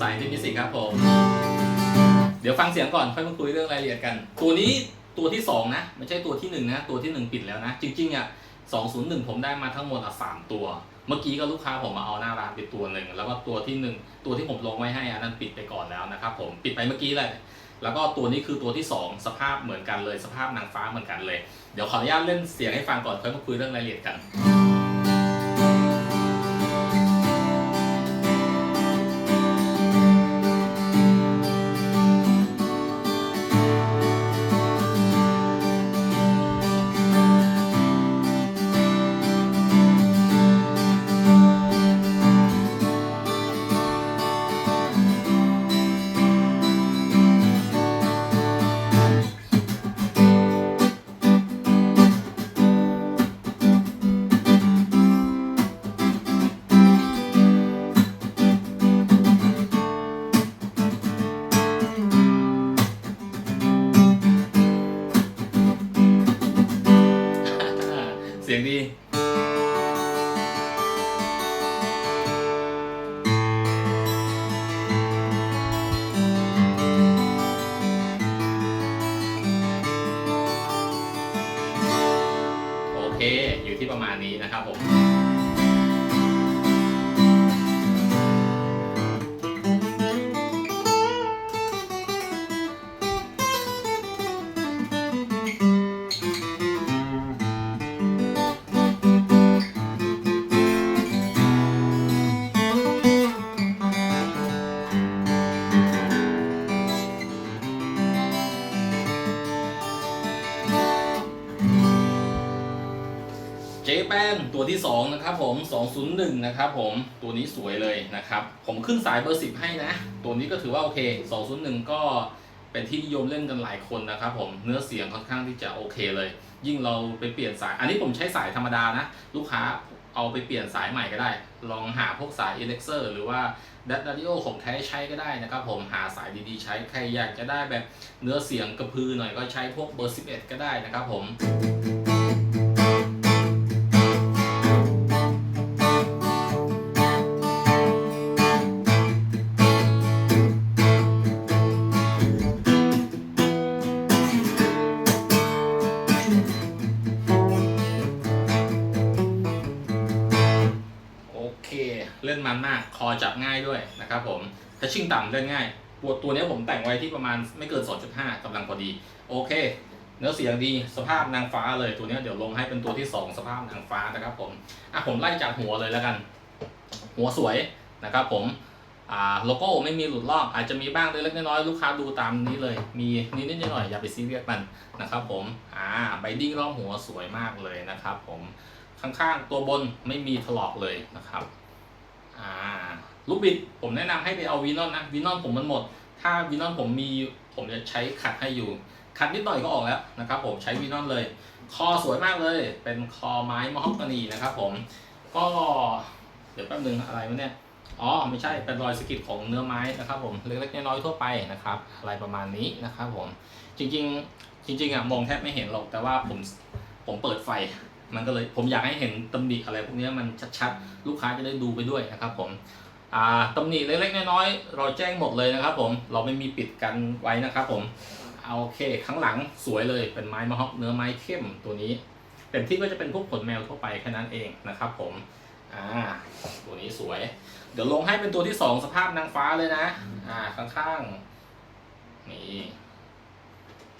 สายที่มิสิกครับผม เดี๋ยวฟังเสียงก่อนค่อยมาคุยเรื่องรายละเอียดกัน ตัวนี้ตัวที่สองนะ ไม่ใช่ตัวที่หนึ่งนะ ตัวที่หนึ่งปิดแล้วนะ จริงๆอะ201 ผมได้มาทั้งหมดอะสามตัว เมื่อกี้ก็ลูกค้าผมมาเอาหน้าร้านไปตัวหนึ่งแล้วก็ตัวที่หนึ่งตัวที่ผมลงไว้ให้อันนั้นปิดไปก่อนแล้วนะครับผมปิดไปเมื่อกี้เลยแล้วก็ตัวนี้คือตัวที่สองสภาพเหมือนกันเลย สภาพนางฟ้าเหมือนกันเลย เดี๋ยวขออนุญาตเล่นเสียงให้ฟังก่อนค่อยมาคุยเรื่องรายละเอียดกัน เค อยู่ที่ประมาณนี้นะครับผม ตัวที่2นะครับผม 201 นะครับผมตัวนี้สวยเลยนะครับ ผมขึ้นสายเบอร์ 10 ให้นะ ตัวนี้ก็ถือว่าโอเค 201 ก็เป็นที่นิยมเล่นกันหลายคนนะครับผมเนื้อเสียงค่อนข้างที่จะโอเคเลย ยิ่งเราไปเปลี่ยนสาย อันนี้ผมใช้สายธรรมดานะ ลูกค้าเอาไปเปลี่ยนสายใหม่ก็ได้ ลองหาพวกสาย e l e x e r หรือว่าดัตดาริโอของแท้ใช้ก็ได้นะครับผมหาสายดีๆ ใช้ใครอยากจะได้แบบเนื้อเสียงกระพือหน่อยก็ใช้พวกเบอร์ 11 ก็ได้นะครับผม เล่นมันมาก คอจับง่ายด้วยนะครับผมถ้าชิ่งต่ำเล่นง่ายปวดตัวนี้ผมแต่งไว้ที่ประมาณไม่เกิน 2.5กำลังพอดี โอเค เนื้อเสียงดีสภาพนางฟ้าเลยตัวนี้เดี๋ยวลงให้เป็นตัวที่ 2 สภาพนางฟ้านะครับผมอะผมไล่จากหัวเลยแล้วกัน หัวสวยนะครับผมอ่าโลโก้ไม่มีหลุดลอกอาจจะมีบ้างเล็กน้อยลูกค้าดูตามนี้เลย มีนิดๆหน่อยอย่าไปซีเรียสมันนะครับผมอ่าไบดิ้งรอบหัวสวยมากเลยนะครับผมข้างๆตัวบนไม่มีถลอกเลยนะครับ อ่าลูกบิดผมแนะนำให้ไปเอาวีนอนนะวีนอนผมมันหมด ถ้าวีนอนผมมีผมจะใช้ขัดให้อยู่ ขัดนิดหน่อยก็ออกแล้วนะครับผมใช้วีนอนเลย คอสวยมากเลย เป็นคอไม้มอฮอกกานีนะครับผมก็เดี๋ยวแป๊บนึงอะไรวะเนี่ยอ๋อไม่ใช่เป็นรอยสกิดของเนื้อไม้นะครับผมเล็กๆน้อยๆทั่วไปนะครับอะไรประมาณนี้นะครับผมจริงๆ จริงๆอะมองแทบไม่เห็นหรอกแต่ว่าผมผมเปิดไฟ มันก็เลยผมอยากให้เห็นตำหนิอะไรพวกเนี้ยมันชัดๆ ลูกค้าจะได้ดูไปด้วยนะครับผมอ่าตำหนิเล็กๆน้อยๆเราแจ้งหมดเลยนะครับ ผมเราไม่มีปิดกันไว้นะครับ ผมเอาโอเคข้างหลังสวยเลยเป็นไม้มะฮอกเนื้อไม้เข้มตัวนี้เต็มที่ก็จะเป็นพวกขนแมวทั่วไปแค่นั้นเองนะครับ ผมอ่าตัวนี้สวย เดี๋ยวลงให้เป็นตัวที่สองสภาพนางฟ้าเลยนะ อ่าข้างๆนี่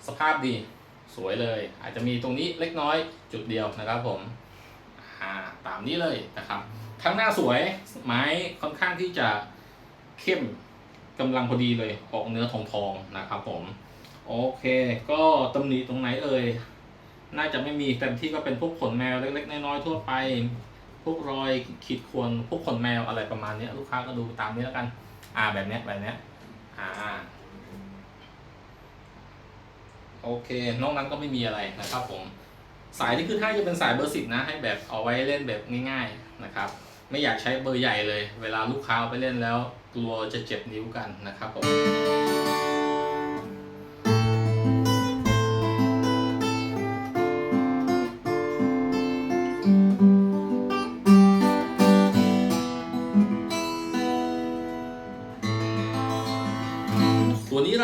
สภาพดี สวยเลย อาจจะมีตรงนี้เล็กน้อยจุดเดียวนะครับผมาตามนี้เลยนะครับข้างหน้าสวยไม้ค่อนข้างที่จะเข้มกำลังพอดีเลยออกเนื้อทองทองนะครับผมโอเค ก็ตำหนิตรงไหนเอ่ยน่าจะไม่มีเต็มที่ก็เป็นพวกขนแมวเล็กๆน้อยๆทั่วไป พวกรอยขีดข่วนพวกขนแมวอะไรประมาณนี้ลูกค้าก็ดูตามนี้แล้วกัน อ่าแบบนี้แบบนี้อ่า โอเค นอกนั้นก็ไม่มีอะไรนะครับผม สายที่ขึ้นให้จะเป็นสายเบอร์สิบนะ ให้แบบเอาไว้เล่นแบบง่าย ๆนะครับ ไม่อยากใช้เบอร์ใหญ่เลย เวลาลูกค้าเอาไปเล่นแล้วกลัวจะเจ็บนิ้วกันนะครับผม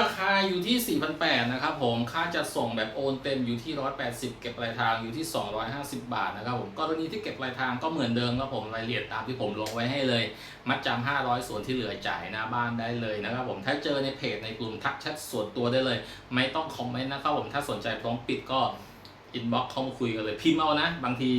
ราคาอยู่ที่ 4,800นะครับผม ค่าจัดส่งแบบโอนเต็มอยู่ที่ 180 เก็บปลายทางอยู่ที่ 250 บาทนะครับผมกรณีที่เก็บปลายทางก็เหมือนเดิมครับผมรายละเอียดตามที่ผมลงไว้ให้เลย มัดจำ500 ส่วนที่เหลือจ่ายหน้าบ้านได้เลยนะครับผมถ้าเจอในเพจในกลุ่มทักแชทส่วนตัวได้เลย ไม่ต้องคอมเมนต์นะครับผมถ้าสนใจพร้อมปิดก็อินบ็อกซ์เข้ามาคุยกันเลยพิมพ์เอานะ บางที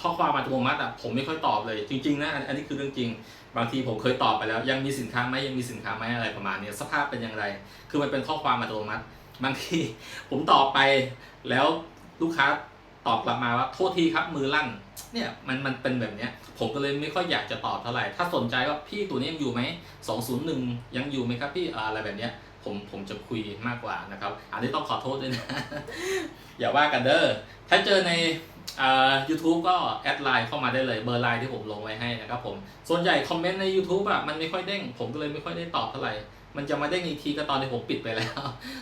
ข้อความอัตโนมัติอะผมไม่ค่อยตอบเลย จริงๆนะอันนี้คือเรื่องจริง บางทีผมเคยตอบไปแล้ว ยังมีสินค้าไหมยังมีสินค้าไหมอะไรประมาณนี้สภาพเป็นอย่างไร คือมันเป็นข้อความอัตโนมัติ บางทีผมตอบไปแล้วลูกค้าตอบกลับมาว่าโทษทีครับมือลั่นเนี่ยมันมันเป็นแบบเนี้ยผมก็เลยไม่ค่อยอยากจะตอบเท่าไหร่ ถ้าสนใจว่าพี่ตัวนี้ยังอยู่ไหม201ยังอยู่ไหมครับพี่อ่าอะไรแบบเนี้ยผมผมจะคุยมากกว่านะครับ อันนี้ต้องขอโทษด้วยนะ อย่าว่ากันเด้อถ้าเจอใน อ่า YouTube ก็แอดไลน์เข้ามาได้เลยเบอร์ไลน์ที่ผมลงไว้ให้นะครับผมส่วนใหญ่คอมเมนต์ใน YouTube อะมันไม่ค่อยเด้ง ผมก็เลยไม่ค่อยได้ตอบเท่าไหร่ มันจะมาเด้งอีกทีก็ตอนที่ผมปิดไปแล้ว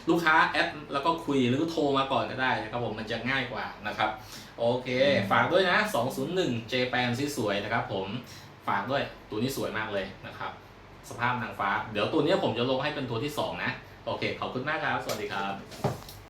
ลูกค้าแอดแล้วก็คุยหรือโทรมาก่อนก็ได้นะครับผมมันจะง่ายกว่านะครับโอเค ฝากด้วยนะ 201 J แปนที่สวยนะครับผมฝากด้วยตัวนี้สวยมากเลยนะครับ สภาพนางฟ้า เดี๋ยวตัวนี้ผมจะลงให้เป็นตัวที่ 2 นะ โอเค ขอบคุณมากครับ สวัสดีครับ